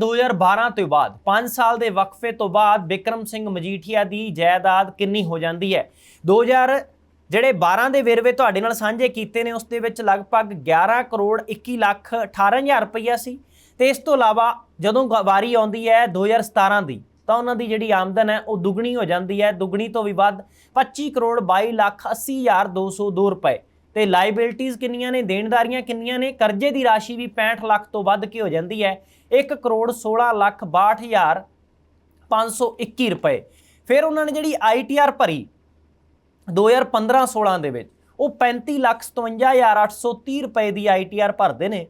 2012 ਤੋਂ ਬਾਅਦ 5 ਸਾਲ ਦੇ ਵਕਫੇ ਤੋਂ ਬਾਅਦ ਬਿਕਰਮ ਸਿੰਘ ਮਜੀਠੀਆ ਦੀ ਜਾਇਦਾਦ ਕਿੰਨੀ ਹੋ ਜਾਂਦੀ ਹੈ? 2000 ਜਿਹੜੇ 12 ਦੇ ਵੇਰਵੇ ਤੁਹਾਡੇ ਨਾਲ ਸਾਂਝੇ ਕੀਤੇ ਨੇ, ਉਸ ਦੇ ਵਿੱਚ ਲਗਭਗ 11 ਕਰੋੜ 21 ਲੱਖ 18000 ਰੁਪਈਆ ਸੀ। ਤੇ ਇਸ ਤੋਂ ਇਲਾਵਾ ਜਦੋਂ ਗ- ਵਾਰੀ ਆਉਂਦੀ ਹੈ 2017 ਦੀ, ਤਾਂ ਉਹਨਾਂ ਦੀ ਜਿਹੜੀ ਆਮਦਨ ਹੈ, ਉਹ ਦੁੱਗਣੀ ਹੋ ਜਾਂਦੀ ਹੈ। ਦੁੱਗਣੀ ਤੋਂ ਵੀ ਵੱਧ 25 ਕਰੋੜ 22 ਲੱਖ 80202 202 ਰੁਪਏ। ਤੇ ਲਾਇਬਿਲਟੀਆਂ ਕਿੰਨੀਆਂ ਨੇ, ਦੇਣਦਾਰੀਆਂ ਕਿੰਨੀਆਂ ਨੇ, ਕਰਜ਼ੇ ਦੀ ਰਾਸ਼ੀ ਵੀ 65 ਲੱਖ ਤੋਂ ਵੱਧ ਕੇ ਹੋ ਜਾਂਦੀ ਹੈ? 1 ਕਰੋੜ 16 ਲੱਖ 62000 521 ਰੁਪਏ। ਫਿਰ ਉਹਨਾਂ ਨੇ ਜਿਹੜੀ ਆਈਟੀਆਰ ਭਰੀ 2015-16 ਦੇ ਵਿੱਚ, ਉਹ 35 ਲੱਖ 57830 ਰੁਪਏ ਦੀ ਆਈਟੀਆਰ ਭਰਦੇ ਨੇ।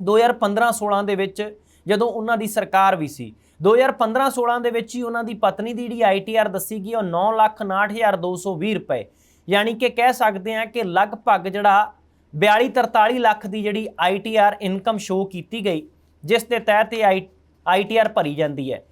2015-16 ਦੇ ਵਿੱਚ ਜਦੋਂ ਉਹਨਾਂ ਦੀ ਸਰਕਾਰ ਵੀ ਸੀ 2015-16 ਦੇ ਵਿੱਚ ਹੀ ਉਹਨਾਂ ਦੀ ਪਤਨੀ ਦੀ ਜਿਹੜੀ ਆਈਟੀਆਰ ਦੱਸੀ ਗਈ, ਉਹ 969220 ਰੁਪਏ। ਯਾਨੀ ਕਿ ਕਹਿ ਸਕਦੇ ਹਾਂ ਕਿ ਲਗਭਗ ਜਿਹੜਾ 42-43 ਲੱਖ ਦੀ ਜਿਹੜੀ ਆਈਟੀਆਰ ਇਨਕਮ ਸ਼ੋ ਕੀਤੀ ਗਈ, ਜਿਸ ਦੇ ਤਹਿਤ ਇਹ ਆਈਟੀਆਰ ਭਰੀ ਜਾਂਦੀ ਹੈ।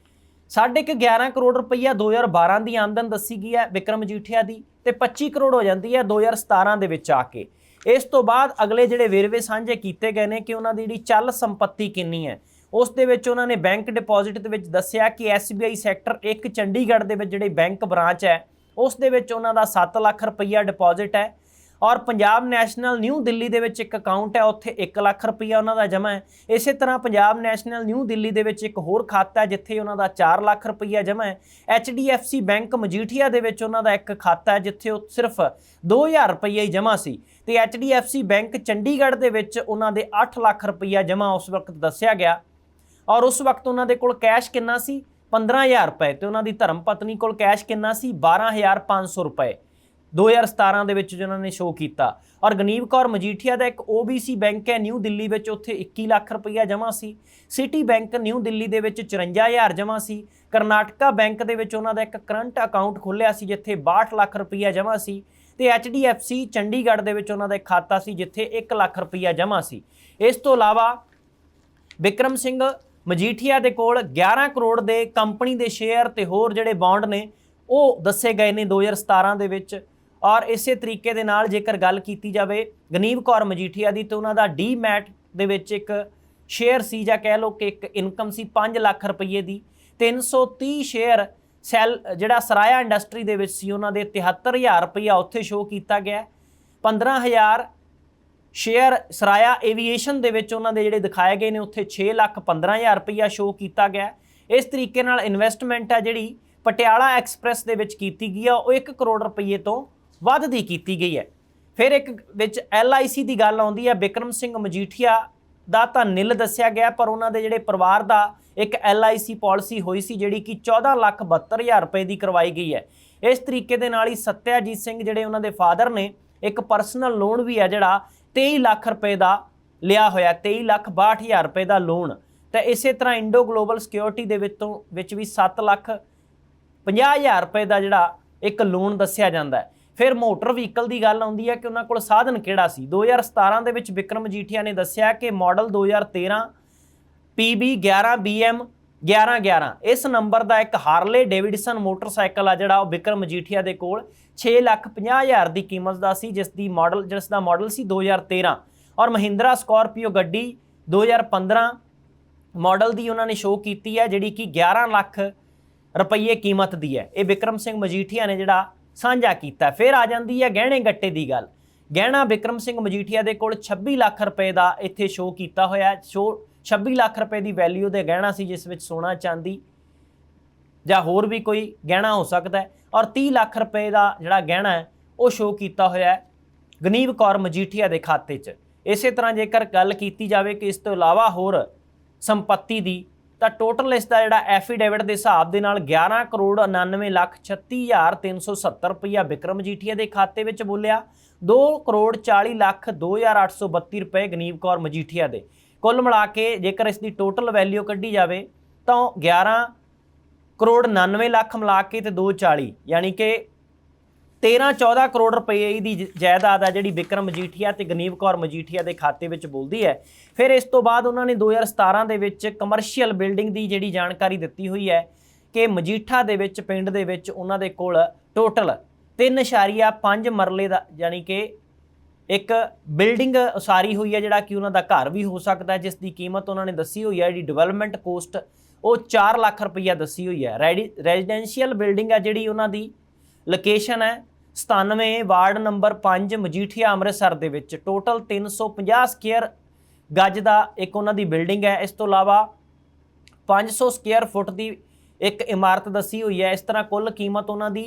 ਸਾਢੇ ਕੁ 11 ਕਰੋੜ ਰੁਪਈਆ 2012 ਦੀ ਆਮਦਨ ਦੱਸੀ ਗਈ ਹੈ ਵਿਕਰਮ ਜੀਠਿਆ ਦੀ ਤੇ 25 ਕਰੋੜ ਹੋ ਜਾਂਦੀ ਹੈ 2017 ਦੇ ਵਿੱਚ ਆ ਕੇ। ਇਸ ਤੋਂ ਬਾਅਦ ਅਗਲੇ ਜਿਹੜੇ ਵੇਰਵੇ ਸਾਂਝੇ ਕੀਤੇ ਗਏ ਨੇ ਕਿ ਉਹਨਾਂ ਦੀ ਜਿਹੜੀ ਚੱਲ ਸੰਪत्ति ਕਿੰਨੀ ਹੈ, ਉਸ ਦੇ ਵਿੱਚ ਉਹਨਾਂ ਨੇ ਬੈਂਕ ਡਿਪੋਜ਼ਿਟ ਦੇ ਵਿੱਚ ਦੱਸਿਆ ਕਿ SBI ਸੈਕਟਰ 1 ਚੰਡੀਗੜ੍ਹ ਦੇ ਵਿੱਚ ਜਿਹੜੇ ਬੈਂਕ ਬ੍ਰਾਂਚ ਹੈ ਉਸ ਦੇ ਵਿੱਚ ਉਹਨਾਂ ਦਾ 7 ਲੱਖ ਰੁਪਈਆ ਡਿਪੋਜ਼ਿਟ ਹੈ ਔਰ ਪੰਜਾਬ ਨੈਸ਼ਨਲ ਨਿਊ ਦਿੱਲੀ ਦੇ ਵਿੱਚ ਇੱਕ ਅਕਾਊਂਟ ਹੈ, ਉੱਥੇ 1 ਲੱਖ ਰੁਪਈਆ ਉਹਨਾਂ ਦਾ ਜਮ੍ਹਾਂ ਹੈ। ਇਸੇ ਤਰ੍ਹਾਂ ਪੰਜਾਬ ਨੈਸ਼ਨਲ ਨਿਊ ਦਿੱਲੀ ਦੇ ਵਿੱਚ ਇੱਕ ਹੋਰ ਖਾਤਾ ਹੈ, ਜਿੱਥੇ ਉਹਨਾਂ ਦਾ 4 ਲੱਖ ਰੁਪਈਆ ਜਮ੍ਹਾਂ ਹੈ। HDFC ਬੈਂਕ ਮਜੀਠੀਆ ਦੇ ਵਿੱਚ ਉਹਨਾਂ ਦਾ ਇੱਕ ਖਾਤਾ ਹੈ, ਜਿੱਥੇ ਉਹ ਸਿਰਫ 2000 ਰੁਪਈਆ ਹੀ ਜਮ੍ਹਾਂ ਸੀ। ਤੇ HDFC ਬੈਂਕ ਚੰਡੀਗੜ੍ਹ ਦੇ ਵਿੱਚ ਉਹਨਾਂ ਦੇ 8 ਲੱਖ ਰੁਪਈਆ ਜਮ੍ਹਾਂ ਉਸ ਵਕਤ ਦੱਸਿਆ ਗਿਆ ਔਰ ਉਸ ਵਕਤ ਉਹਨਾਂ ਦੇ ਕੋਲ ਕੈਸ਼ ਕਿੰਨਾ ਸੀ? 15000 ਰੁਪਏ ਤੇ ਉਹਨਾਂ ਦੀ ਧਰਮ ਪਤਨੀ ਕੋਲ ਕੈਸ਼ ਕਿੰਨਾ ਸੀ? 12500 ਰੁਪਏ। 2017 ਦੇ ਵਿੱਚ ਜਿਹਨਾਂ ਨੇ ਸ਼ੋਅ ਕੀਤਾ। ਔਰ ਗਨੀਵ ਕੌਰ ਮਜੀਠੀਆ ਦਾ ਇੱਕ OBC ਬੈਂਕ ਹੈ, ਨਿਊ ਦਿੱਲੀ ਵਿੱਚ ਉੱਥੇ 21 ਲੱਖ ਰੁਪਈਆ ਜਮ੍ਹਾਂ ਸੀ। ਸਿਟੀ ਬੈਂਕ ਨਿਊ ਦਿੱਲੀ ਦੇ ਵਿੱਚ 54000 ਜਮ੍ਹਾਂ ਸੀ। ਕਰਨਾਟਕਾ ਬੈਂਕ ਦੇ ਵਿੱਚ ਉਹਨਾਂ ਦਾ ਇੱਕ ਕਰੰਟ ਅਕਾਊਂਟ ਖੁੱਲਿਆ ਸੀ, ਜਿੱਥੇ 62 ਲੱਖ ਰੁਪਈਆ ਜਮ੍ਹਾਂ ਸੀ। ਤੇ HDFC ਚੰਡੀਗੜ੍ਹ ਦੇ ਵਿੱਚ ਉਹਨਾਂ ਦਾ ਇੱਕ ਖਾਤਾ ਸੀ, ਜਿੱਥੇ 1 ਲੱਖ ਰੁਪਈਆ ਜਮ੍ਹਾਂ ਸੀ। ਇਸ ਤੋਂ ਇਲਾਵਾ ਵਿਕਰਮ ਸਿੰਘ ਮਜੀਠੀਆ ਦੇ ਕੋਲ 11 ਕਰੋੜ ਦੇ ਕੰਪਨੀ ਦੇ ਸ਼ੇਅਰ ਤੇ ਹੋਰ ਜਿਹੜੇ ਬੌਂਡ ਨੇ, ਉਹ ਦੱਸੇ ਗਏ ਨੇ 2017 ਦੇ ਵਿੱਚ ਔਰ ਇਸੇ ਤਰੀਕੇ ਦੇ ਨਾਲ ਜੇਕਰ ਗੱਲ ਕੀਤੀ ਜਾਵੇ ਗਨੀਵ ਕੌਰ ਮਜੀਠੀਆ ਦੀ, ਤੇ ਉਹਨਾਂ ਦਾ ਡੀਮੈਟ ਦੇ ਵਿੱਚ ਇੱਕ ਸ਼ੇਅਰ ਸੀ, ਜਾਂ ਕਹਿ ਲਓ ਕਿ ਇੱਕ ਇਨਕਮ ਸੀ 5 ਲੱਖ ਰੁਪਏ ਦੀ 330 ਸ਼ੇਅਰ ਸੈਲ, ਜਿਹੜਾ ਸਰਾਇਆ ਇੰਡਸਟਰੀ ਦੇ ਵਿੱਚ ਸੀ, ਉਹਨਾਂ ਦੇ 73000 ਰੁਪਇਆ ਉੱਥੇ ਸ਼ੋਅ ਕੀਤਾ ਗਿਆ ਹੈ। 15000 ਸ਼ੇਅਰ ਸਰਾਇਆ ਏਵੀਏਸ਼ਨ ਦੇ ਵਿੱਚ ਉਹਨਾਂ ਦੇ ਜਿਹੜੇ ਦਿਖਾਏ ਗਏ ਨੇ, ਉੱਥੇ 6 ਲੱਖ 15000 ਰੁਪਇਆ ਸ਼ੋਅ ਕੀਤਾ ਗਿਆ ਇਸ ਤਰੀਕੇ ਨਾਲ ਇਨਵੈਸਟਮੈਂਟ ਹੈ ਜਿਹੜੀ ਪਟਿਆਲਾ ਐਕਸਪ੍ਰੈਸ ਦੇ ਵਿੱਚ ਕੀਤੀ ਗਈ ਆ, ਉਹ 1 ਕਰੋੜ ਰੁਪਏ ਤੋਂ ਵੱਧ ਦੀ ਕੀਤੀ ਗਈ ਹੈ। ਫਿਰ ਇੱਕ ਵਿੱਚ LIC ਦੀ ਗੱਲ ਆਉਂਦੀ ਹੈ, ਬਿਕਰਮ ਸਿੰਘ ਮਜੀਠੀਆ ਦਾ ਤਾਂ ਨਿਲ ਦੱਸਿਆ ਗਿਆ, ਪਰ ਉਹਨਾਂ ਦੇ ਜਿਹੜੇ ਪਰਿਵਾਰ ਦਾ ਇੱਕ LIC ਪਾਲਿਸੀ ਹੋਈ ਸੀ, ਜਿਹੜੀ ਕਿ 14 ਲੱਖ 72000 ਰੁਪਏ ਦੀ ਕਰਵਾਈ ਗਈ ਹੈ। ਇਸ ਤਰੀਕੇ ਦੇ ਨਾਲ ਹੀ ਸਤਿਆਜੀਤ ਸਿੰਘ ਜਿਹੜੇ ਉਹਨਾਂ ਦੇ ਫਾਦਰ ਨੇ, ਇੱਕ ਪਰਸਨਲ ਲੋਨ ਵੀ ਹੈ ਜਿਹੜਾ 23 ਲੱਖ ਰੁਪਏ ਦਾ ਲਿਆ ਹੋਇਆ 23 ਲੱਖ 62000 ਰੁਪਏ ਦਾ ਲੋਨ ਤਾਂ ਇਸੇ ਤਰ੍ਹਾਂ ਇੰਡੋ ਗਲੋਬਲ ਸਿਕਿਉਰਿਟੀ ਦੇ ਵਿੱਚੋਂ ਵਿੱਚ ਵੀ 7 ਲੱਖ 50000 ਰੁਪਏ ਦਾ ਜਿਹੜਾ ਇੱਕ ਲੋਨ ਦੱਸਿਆ ਜਾਂਦਾ ਹੈ। ਫਿਰ ਮੋਟਰ ਵਹੀਕਲ ਦੀ ਗੱਲ ਆਉਂਦੀ ਹੈ ਕਿ ਉਹਨਾਂ ਕੋਲ ਸਾਧਨ ਕਿਹੜਾ ਸੀ? 2017 ਦੇ ਵਿੱਚ ਵਿਕਰਮ ਜੀਠੀਆ ਨੇ ਦੱਸਿਆ ਕਿ ਮਾਡਲ 2013 PB 11 BM 1111 ਇਸ ਨੰਬਰ ਦਾ ਇੱਕ ਹਾਰਲੇ ਡੇਵਿਡਸਨ ਮੋਟਰਸਾਈਕਲ ਆ ਜਿਹੜਾ ਉਹ ਵਿਕਰਮ ਮਜੀਠੀਆ ਦੇ ਕੋਲ 6 ਲੱਖ 50 ਹਜ਼ਾਰ ਦੀ ਕੀਮਤ ਦਾ ਸੀ, ਜਿਸ ਦੀ ਮਾਡਲ, ਜਿਸ ਦਾ ਮਾਡਲ ਸੀ 2013 ਔਰ ਮਹਿੰਦਰਾ ਸਕਾਰਪੀਓ ਗੱਡੀ 2015 ਮਾਡਲ ਦੀ ਉਹਨਾਂ ਨੇ ਸ਼ੋਅ ਕੀਤੀ ਹੈ, ਜਿਹੜੀ ਕਿ 11 ਲੱਖ ਰੁਪਏ ਕੀਮਤ ਦੀ ਹੈ। ਇਹ ਵਿਕਰਮ ਸਿੰਘ ਮਜੀਠੀਆ ਨੇ ਜਿਹੜਾ ਸਾਂਝਾ ਕੀਤਾ। ਫਿਰ ਆ ਜਾਂਦੀ ਹੈ ਗਹਿਣੇ ਗੱਟੇ ਦੀ ਗੱਲ। ਗਹਿਣਾ ਵਿਕਰਮ ਸਿੰਘ ਮਜੀਠੀਆ ਦੇ ਕੋਲ 26 ਲੱਖ ਰੁਪਏ ਦਾ ਇੱਥੇ ਸ਼ੋਅ ਕੀਤਾ ਹੋਇਆ ਸ਼ੋਅ 26 ਲੱਖ ਰੁਪਏ ਦੀ ਵੈਲਿਊ ਦੇ ਗਹਿਣਾ ਸੀ, ਜਿਸ ਵਿੱਚ ਸੋਨਾ, ਚਾਂਦੀ ਜਾਂ ਹੋਰ ਵੀ ਕੋਈ ਗਹਿਣਾ ਹੋ ਸਕਦਾ ਹੈ। ਔਰ 30 ਲੱਖ ਰੁਪਏ ਦਾ ਜਿਹੜਾ ਗਹਿਣਾ ਹੈ, ਉਹ ਸ਼ੋਅ ਕੀਤਾ ਹੋਇਆ ਹੈ ਗਨੀਵ ਕੌਰ ਮਜੀਠੀਆ ਦੇ ਖਾਤੇ 'ਚ। ਇਸੇ ਤਰ੍ਹਾਂ ਜੇਕਰ ਗੱਲ ਕੀਤੀ ਜਾਵੇ ਕਿ ਇਸ ਤੋਂ ਇਲਾਵਾ ਹੋਰ ਸੰਪਤੀ ਦੀ, ਤਾਂ ਟੋਟਲ ਇਸ ਦਾ ਜਿਹੜਾ ਐਫੀਡੇਵਿਟ ਦੇ ਹਿਸਾਬ ਦੇ ਨਾਲ 11 ਕਰੋੜ 99 ਲੱਖ 36370 ਰੁਪਇਆ ਵਿਕਰਮ ਜੀਠੀਆ ਦੇ ਖਾਤੇ ਵਿੱਚ ਬੋਲਿਆ। 2 ਕਰੋੜ 40 ਲੱਖ 2832 ਰੁਪਏ ਗਨੀਵ ਕੌਰ ਮਜੀਠੀਆ ਦੇ। ਕੁੱਲ ਮਿਲਾ ਕੇ ਜੇਕਰ ਇਸ ਦੀ ਟੋਟਲ ਵੈਲਿਊ ਕੱਢੀ ਜਾਵੇ, ਤਾਂ 11 ਕਰੋੜ 99 ਲੱਖ ਮਿਲਾ ਕੇ ਤੇ 240 ਯਾਨੀ ਕਿ 13 14 ਕਰੋੜ ਰੁਪਏ ਦੀ ਜ- ਜਾਇਦਾਦ ਆ ਜਿਹੜੀ ਵਿਕਰਮ ਮਜੀਠੀਆ ਤੇ ਗਨੀਵ ਕੌਰ ਮਜੀਠੀਆ ਦੇ ਖਾਤੇ ਵਿੱਚ ਬੋਲਦੀ ਹੈ। ਫਿਰ ਇਸ ਤੋਂ ਬਾਅਦ ਉਹਨਾਂ ਨੇ 2017 ਦੇ ਵਿੱਚ ਕਮਰਸ਼ੀਅਲ ਬਿਲਡਿੰਗ ਦੀ ਜਿਹੜੀ ਜਾਣਕਾਰੀ ਦਿੱਤੀ ਹੋਈ ਹੈ ਕਿ ਮਜੀਠਾ ਦੇ ਵਿੱਚ, ਪਿੰਡ ਦੇ ਵਿੱਚ ਉਹਨਾਂ ਦੇ ਕੋਲ ਟੋਟਲ 3.5 ਮਰਲੇ ਦਾ, ਯਾਨੀ ਕਿ ਇੱਕ ਬਿਲਡਿੰਗ ਉਸਾਰੀ ਹੋਈ ਹੈ ਜਿਹੜਾ ਕਿ ਉਹਨਾਂ ਦਾ ਘਰ ਵੀ ਹੋ ਸਕਦਾ ਜਿਸ ਦੀ ਕੀਮਤ ਉਹਨਾਂ ਨੇ ਦੱਸੀ ਹੋਈ ਹੈ, ਜਿਹੜੀ ਡਿਵੈਲਪਮੈਂਟ ਕੋਸਟ ਉਹ 4 ਲੱਖ ਰੁਪਈਆ ਦੱਸੀ ਹੋਈ ਹੈ। ਰੈਜ਼ੀਡੈਂਸ਼ੀਅਲ ਬਿਲਡਿੰਗ ਹੈ ਜਿਹੜੀ ਉਹਨਾਂ ਦੀ ਲੋਕੇਸ਼ਨ ਹੈ 97 ਵਾਰਡ ਨੰਬਰ 5 ਮਜੀਠੀਆ ਅੰਮ੍ਰਿਤਸਰ ਦੇ ਵਿੱਚ। ਟੋਟਲ 350 ਸਕੁਅਰ ਗੱਜ ਦਾ ਇੱਕ ਉਹਨਾਂ ਦੀ ਬਿਲਡਿੰਗ ਹੈ। ਇਸ ਤੋਂ ਇਲਾਵਾ 500 ਸਕੁਅਰ ਫੁੱਟ ਦੀ ਇੱਕ ਇਮਾਰਤ ਦੱਸੀ ਹੋਈ ਹੈ। ਇਸ ਤਰ੍ਹਾਂ ਕੁੱਲ ਕੀਮਤ ਉਹਨਾਂ ਦੀ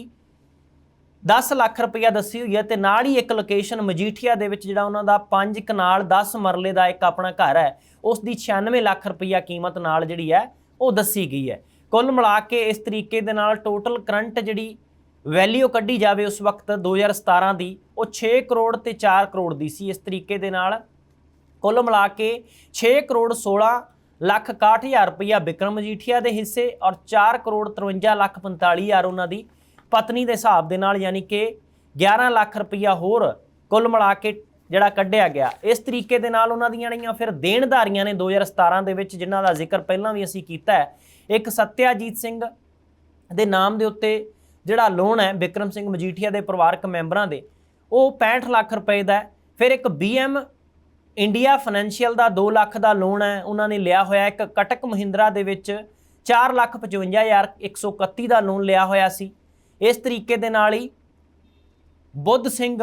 10 ਲੱਖ ਰੁਪਈਆ ਦੱਸੀ ਹੋਈ ਹੈ ਤੇ ਨਾਲ ਹੀ ਇੱਕ ਲੋਕੇਸ਼ਨ ਮਜੀਠੀਆ ਦੇ ਵਿੱਚ ਜਿਹੜਾ ਉਹਨਾਂ ਦਾ 5 ਕਨਾਲ 10 ਮਰਲੇ ਦਾ ਇੱਕ ਆਪਣਾ ਘਰ ਹੈ, ਉਸ ਦੀ 96 ਲੱਖ ਰੁਪਈਆ ਕੀਮਤ ਨਾਲ ਜਿਹੜੀ ਹੈ, ਉਹ ਦੱਸੀ ਗਈ ਹੈ। ਕੁੱਲ ਮਿਲਾ ਕੇ ਇਸ ਤਰੀਕੇ ਦੇ ਨਾਲ ਟੋਟਲ ਕਰੰਟ ਜਿਹੜੀ ਵੈਲਿਊ ਕੱਢੀ ਜਾਵੇ ਉਸ ਵਕਤ 2017 ਦੀ, ਉਹ 6 ਕਰੋੜ ਤੇ 4 ਕਰੋੜ ਦੀ ਸੀ। ਇਸ ਤਰੀਕੇ ਦੇ ਨਾਲ ਕੁੱਲ ਮਿਲਾ ਕੇ 6 ਕਰੋੜ 16 ਲੱਖ 61000 ਰੁਪਈਆ ਵਿਕਰਮ ਮਜੀਠੀਆ ਦੇ ਹਿੱਸੇ ਔਰ 4 ਕਰੋੜ 53 ਲੱਖ 45 ਹਜ਼ਾਰ ਉਹਨਾਂ ਦੀ ਪਤਨੀ ਦੇ ਹਿਸਾਬ ਦੇ ਨਾਲ ਯਾਨੀ ਕਿ 11 ਲੱਖ ਰੁਪਈਆ ਹੋਰ ਕੁੱਲ ਮਿਲਾ ਕੇ ਜਿਹੜਾ ਕੱਢਿਆ ਗਿਆ। ਇਸ ਤਰੀਕੇ ਦੇ ਨਾਲ ਉਹਨਾਂ ਦੀਆਂ ਜਿਹੜੀਆਂ ਫਿਰ ਦੇਣਦਾਰੀਆਂ ਨੇ 2017 ਦੇ ਵਿੱਚ, ਜਿਨ੍ਹਾਂ ਦਾ ਜ਼ਿਕਰ ਪਹਿਲਾਂ ਵੀ ਅਸੀਂ ਕੀਤਾ ਹੈ, ਇੱਕ ਸਤਿਆਜੀਤ ਸਿੰਘ ਦੇ ਨਾਮ ਦੇ ਉੱਤੇ ਜਿਹੜਾ ਲੋਨ ਹੈ ਵਿਕਰਮ ਸਿੰਘ ਮਜੀਠੀਆ ਦੇ ਪਰਿਵਾਰਕ ਮੈਂਬਰਾਂ ਦੇ, ਉਹ 65 ਲੱਖ ਰੁਪਏ ਦਾ ਫਿਰ ਇੱਕ ਬੀਐਮ ਇੰਡੀਆ ਫਾਈਨੈਂਸ਼ੀਅਲ ਦਾ 2 ਲੱਖ ਦਾ ਲੋਨ ਹੈ, ਉਹਨਾਂ ਨੇ ਲਿਆ ਹੋਇਆ ਇੱਕ ਕਟਕ ਮਹਿੰਦਰਾ ਦੇ ਵਿੱਚ 4 ਲੱਖ 55131 ਦਾ ਲੋਨ ਲਿਆ ਹੋਇਆ ਸੀ। ਇਸ ਤਰੀਕੇ ਦੇ ਨਾਲ ਹੀ ਬੁੱਧ ਸਿੰਘ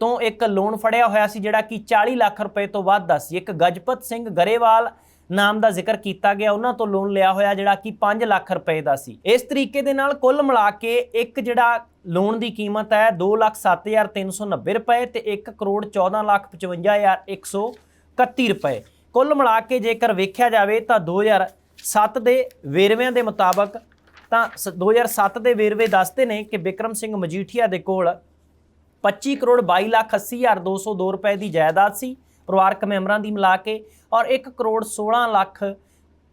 ਤੋਂ ਇੱਕ ਲੋਨ ਫੜਿਆ ਹੋਇਆ ਸੀ ਜਿਹੜਾ ਕਿ 40 ਲੱਖ ਰੁਪਏ ਤੋਂ ਵੱਧ ਦਾ ਸੀ। ਇੱਕ ਗਜਪਤ ਸਿੰਘ ਗਰੇਵਾਲ ਨਾਮ ਦਾ ਜ਼ਿਕਰ ਕੀਤਾ ਗਿਆ। ਉਹਨਾਂ ਤੋਂ ਲੋਨ ਲਿਆ ਹੋਇਆ ਜਿਹੜਾ ਕਿ 5 ਲੱਖ ਰੁਪਏ ਦਾ ਸੀ। ਇਸ ਤਰੀਕੇ ਦੇ ਨਾਲ ਕੁੱਲ ਮਿਲਾ ਕੇ ਇੱਕ ਜਿਹੜਾ ਲੋਨ ਦੀ ਕੀਮਤ ਹੈ 2,07,390 ਰੁਪਏ ਤੇ 1 ਕਰੋੜ 14,55,131 ਰੁਪਏ। ਕੁੱਲ ਮਿਲਾ ਕੇ ਜੇਕਰ ਵੇਖਿਆ ਜਾਵੇ ਤਾਂ 2007 ਦੇ ਵੇਰਵਿਆਂ ਦੇ ਮੁਤਾਬਕ ਤਾਂ ਸ- 2007 ਦੇ ਵੇਰਵੇ ਦੱਸਦੇ ਨੇ ਕਿ ਵਿਕਰਮ ਸਿੰਘ ਮਜੀਠੀਆ ਦੇ ਕੋਲ 25 ਕਰੋੜ 22 ਲੱਖ 80 ਹਜ਼ਾਰ 202 ਰੁਪਏ ਦੀ ਜਾਇਦਾਦ ਸੀ ਪਰਿਵਾਰਕ ਮੈਂਬਰਾਂ ਦੀ ਮਿਲਾ ਕੇ ਔਰ 1 ਕਰੋੜ 16 ਲੱਖ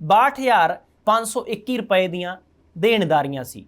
62 ਹਜ਼ਾਰ 521 ਰੁਪਏ ਦੀਆਂ ਦੇਣਦਾਰੀਆਂ ਸੀ।